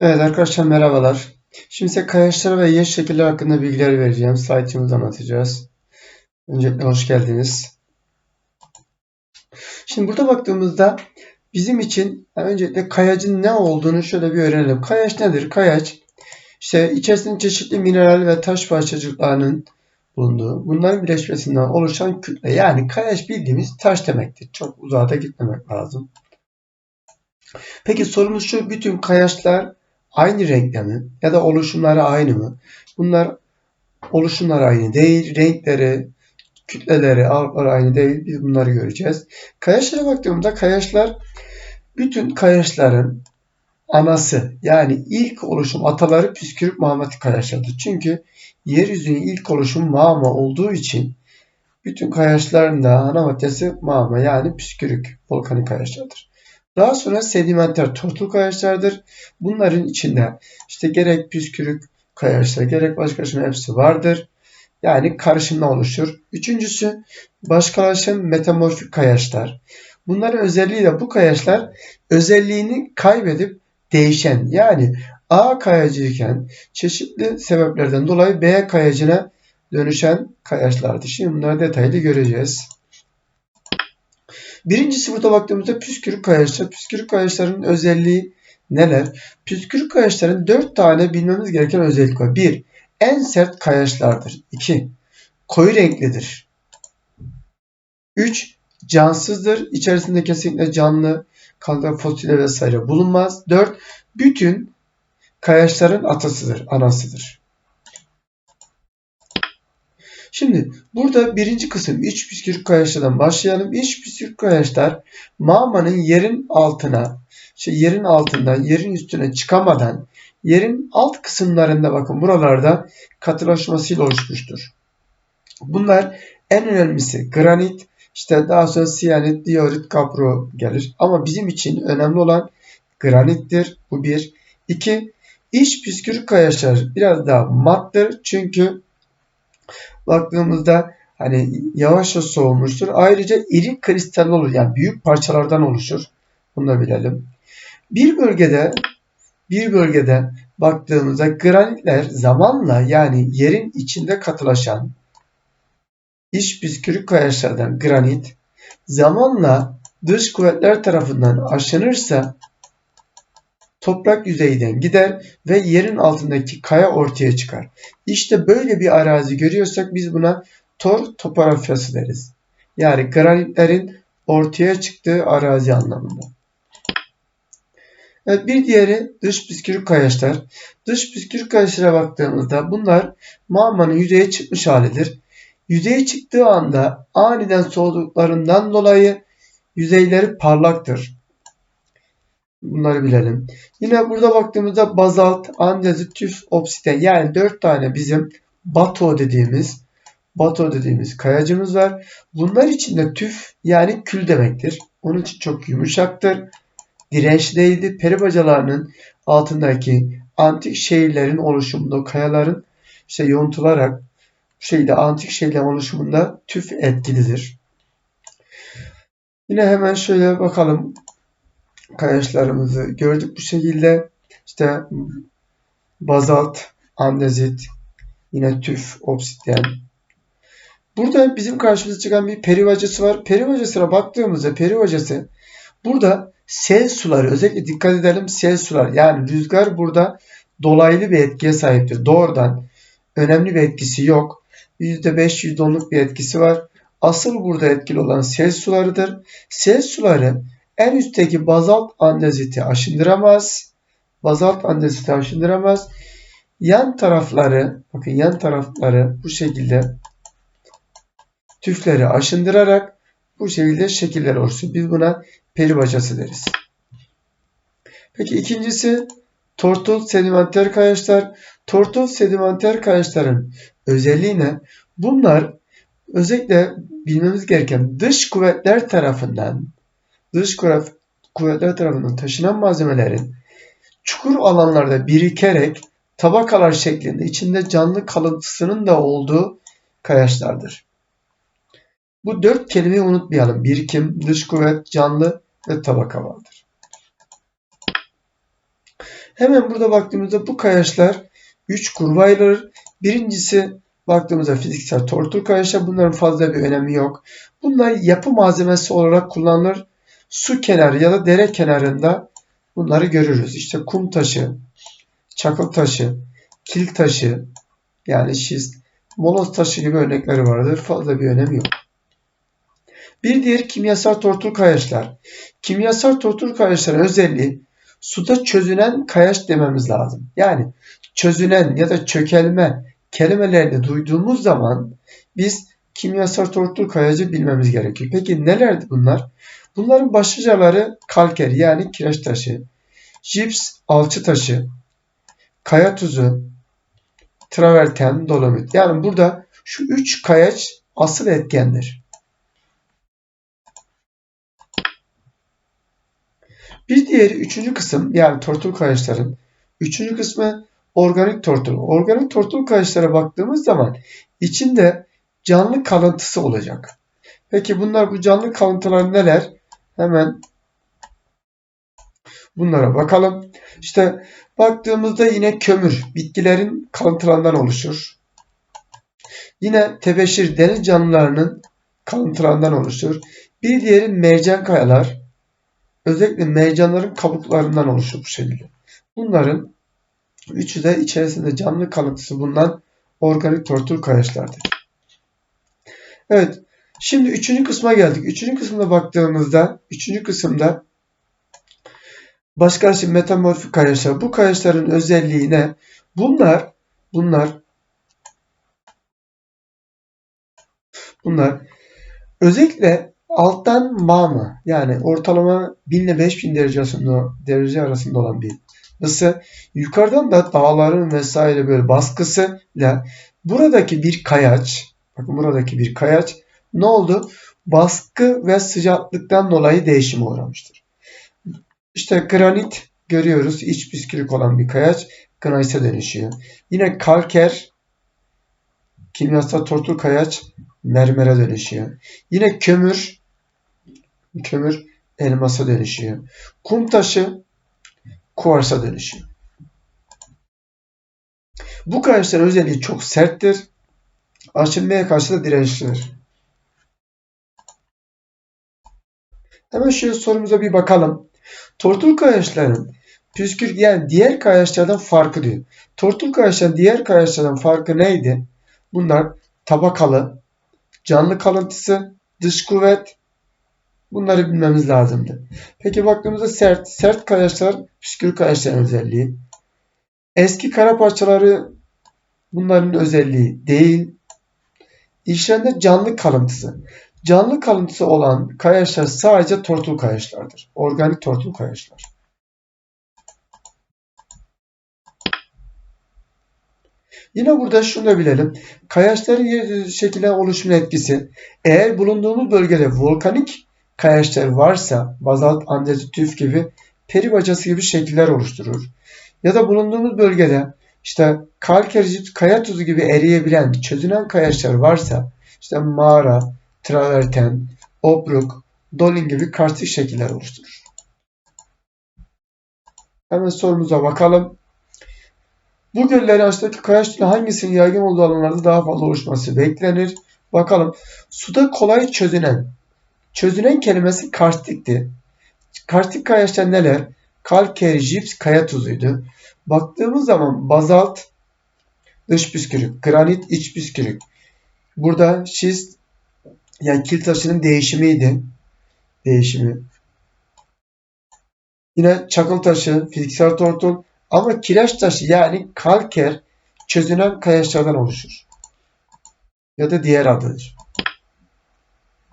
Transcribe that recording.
Evet arkadaşlar merhabalar. Şimdi size kayaçlar ve yer şekiller hakkında bilgiler vereceğim. Slaytımızı anlatacağız. Öncelikle hoş geldiniz. Şimdi burada baktığımızda bizim için yani öncelikle kayacın ne olduğunu şöyle bir öğrenelim. Kayaç nedir? Kayaç işte içerisinde çeşitli mineral ve taş parçacıklarının bulunduğu, bunların birleşmesinden oluşan kütle. Yani kayaç bildiğimiz taş demektir. Çok uzağa da gitmemek lazım. Peki sorumuz şu, bütün kayaçlar aynı renkte mi? Ya da oluşumları aynı mı? Bunlar oluşumları aynı değil, renkleri, kütleleri, ağırlıkları aynı değil. Biz bunları göreceğiz. Kayaçlara baktığımda kayaçlar bütün kayaçların anası yani ilk oluşum ataları püskürük mağmatik kayaçlardır. Çünkü yeryüzünün ilk oluşum mağma olduğu için bütün kayaçların da ana maddesi mağma yani püskürük volkanik kayaçlardır. Daha sonra sedimenter tortul kayaçlardır. Bunların içinde işte gerek püskürük kayaçlar gerek başka şey hepsi vardır. Yani karışımla oluşur. Üçüncüsü başkalaşım metamorfik kayaçlar. Bunların özelliği de bu kayaçlar özelliğini kaybedip değişen yani A kayacıyken çeşitli sebeplerden dolayı B kayacına dönüşen kayaçlardır. Şimdi bunları detaylı göreceğiz. Birincisi burada baktığımızda püskürük kayaçlar. Püskürük kayaçların özelliği neler? Püskürük kayaçların dört tane bilmemiz gereken özellik var. Bir, en sert kayaçlardır. İki, koyu renklidir. Üç, cansızdır. İçerisinde kesinlikle canlı, kanlı, fosili vesaire bulunmaz. Dört, bütün kayaçların atasıdır, anasıdır. Şimdi burada birinci kısım iç püskürük kayaçlardan başlayalım. İç püskürük kayaçlar mağmanın yerin altına, şey yerin altından yerin üstüne çıkamadan yerin alt kısımlarında bakın buralarda katılaşmasıyla oluşmuştur. Bunlar en önemlisi granit, işte daha sonra siyanit, diorit, kapro gelir. Ama bizim için önemli olan granittir. Bu bir. İki, iç püskürük kayaçlar biraz daha mattır. Çünkü baktığımızda hani yavaşça soğumuştur. Ayrıca iri kristal olur. Yani büyük parçalardan oluşur. Bunu da bilelim. Bir bölgede bir bölgede baktığımızda granitler zamanla yani yerin içinde katılaşan iç püskürük kayaçlardan granit zamanla dış kuvvetler tarafından aşınırsa toprak yüzeyden gider ve yerin altındaki kaya ortaya çıkar. İşte böyle bir arazi görüyorsak biz buna tor topografyası deriz. Yani granitlerin ortaya çıktığı arazi anlamında. Evet, bir diğeri dış püskürük kayaçlar. Dış püskürük kayaçlara baktığımızda bunlar mağmanın yüzeye çıkmış halidir. Yüzeye çıktığı anda aniden soğuduklarından dolayı yüzeyleri parlaktır. Bunları bilelim. Yine burada baktığımızda bazalt, andezit, tüf, obsiden yani 4 tane bizim bato dediğimiz bato dediğimiz kayacımız var. Bunlar içinde tüf yani kül demektir. Onun için çok yumuşaktır. Dirençliydi. Peri bacalarının altındaki antik şehirlerin oluşumunda kayaların işte yontularak şekilde antik şehirlerin oluşumunda tüf etkilidir. Yine hemen şöyle bakalım kayaçlarımızı gördük bu şekilde. İşte bazalt, andezit, yine tüf, obsidyen. Burada bizim karşımıza çıkan bir perivacası var. Perivacasına baktığımızda perivacası burada sel suları özellikle dikkat edelim sel sular yani rüzgar burada dolaylı bir etkiye sahiptir. Doğrudan önemli bir etkisi yok. %5 %10'luk bir etkisi var. Asıl burada etkili olan sel sularıdır. Sel suları en üstteki bazalt andeziti aşındıramaz. Bazalt andeziti aşındıramaz. Yan tarafları, bakın yan tarafları bu şekilde tüfleri aşındırarak bu şekilde şekiller oluşur. Biz buna peri bacası deriz. Peki ikincisi tortul sedimenter kayaçlar. Tortul sedimenter kayaçların özelliği ne? Bunlar özellikle bilmemiz gereken dış kuvvetler tarafından dış kuvvetler tarafından taşınan malzemelerin çukur alanlarda birikerek tabakalar şeklinde içinde canlı kalıntısının da olduğu kayaçlardır. Bu dört kelimeyi unutmayalım. Birikim, dış kuvvet, canlı ve tabaka vardır. Hemen burada baktığımızda bu kayaçlar 3 gruba. Birincisi baktığımızda fiziksel tortul kayaçlar. Bunların fazla bir önemi yok. Bunlar yapı malzemesi olarak kullanılır. Su kenarı ya da dere kenarında bunları görürüz. İşte kum taşı, çakıl taşı, kil taşı yani şist, moloz taşı gibi örnekleri vardır. Fazla bir önemi yok. Bir diğer kimyasal tortul kayaçlar. Kimyasal tortul kayaçların özelliği suda çözünen kayaç dememiz lazım. Yani çözünen ya da çökelme kelimelerini duyduğumuz zaman biz kimyasal tortul kayacı bilmemiz gerekiyor. Peki nelerdi bunlar? Bunların başlıcaları kalker yani kireç taşı, jips alçı taşı, kaya tuzu, traverten, dolomit. Yani burada şu üç kayaç asıl etkendir. Bir diğeri üçüncü kısım yani tortul kayaçların üçüncü kısmı organik tortul. Organik tortul kayaçlara baktığımız zaman içinde canlı kalıntısı olacak. Peki bunlar bu canlı kalıntılar neler? Hemen bunlara bakalım. İşte baktığımızda yine kömür bitkilerin kalıntılarından oluşur. Yine tebeşir deniz canlılarının kalıntılarından oluşur. Bir diğeri mercan kayalar. Özellikle mercanların kabuklarından oluşur bu şekilde. Bunların üçü de içerisinde canlı kalıntısı bulunan organik tortul kayaçlardır. Evet. Şimdi üçüncü kısma geldik. Üçüncü kısımda baktığımızda, üçüncü kısımda başka şey metamorfik kayaçlar. Bu kayaçların özelliği ne? Bunlar, bunlar, bunlar özellikle alttan mağma yani ortalama 1000 ile 5000 derece arasında, derece arasında olan bir ısı. Yukarıdan da dağların vesaire böyle baskısıyla buradaki bir kayaç bakın buradaki bir kayaç ne oldu? Baskı ve sıcaklıktan dolayı değişime uğramıştır. İşte granit görüyoruz. iç püskürük olan bir kayaç granite dönüşüyor. Yine kalker kimyasal tortul kayaç mermere dönüşüyor. Yine kömür kömür elmasa dönüşüyor. Kum taşı kuarsa dönüşüyor. Bu kayaçların özelliği çok serttir. Aşınmaya karşı da dirençlidir. Hemen şöyle sorumuza bir bakalım. Tortul kayaçların püskür yani diğer kayaçlardan farkı diyor. Tortul kayaçların diğer kayaçlardan farkı neydi? Bunlar tabakalı, canlı kalıntısı, dış kuvvet, Bunları bilmemiz lazımdı. Peki baktığımızda sert. Sert kayaçlar püskül kayaçların özelliği. Eski kara parçaları bunların özelliği değil. İşlerinde canlı kalıntısı. Canlı kalıntısı olan kayaçlar sadece tortul kayaçlardır. Organik tortul kayaçlar. Yine burada şunu da bilelim. Kayaçların yer oluşumun etkisi. Eğer bulunduğumuz bölgede volkanik kayaçlar varsa bazalt, andezit, tüf gibi peri bacası gibi şekiller oluşturur. Ya da bulunduğumuz bölgede işte kalkerit, kaya tuzu gibi eriyebilen, çözünen kayaçlar varsa işte mağara, traverten, obruk, dolin gibi karstik şekiller oluşturur. Hemen sorumuza bakalım. Bu göllerin aşağıdaki kayaç türü hangisinin yaygın olduğu alanlarda daha fazla oluşması beklenir? Bakalım. Suda kolay çözünen Çözünen kelimesi karstikti. Karstik kayaçlar neler? Kalker, jips, kaya tuzuydu. Baktığımız zaman bazalt dış püskürük, granit iç püskürük. Burada şist yani kil taşının değişimiydi. Değişimi. Yine çakıl taşı, fiziksel tortul ama kireç taşı yani kalker çözünen kayaçlardan oluşur. Ya da diğer adıdır.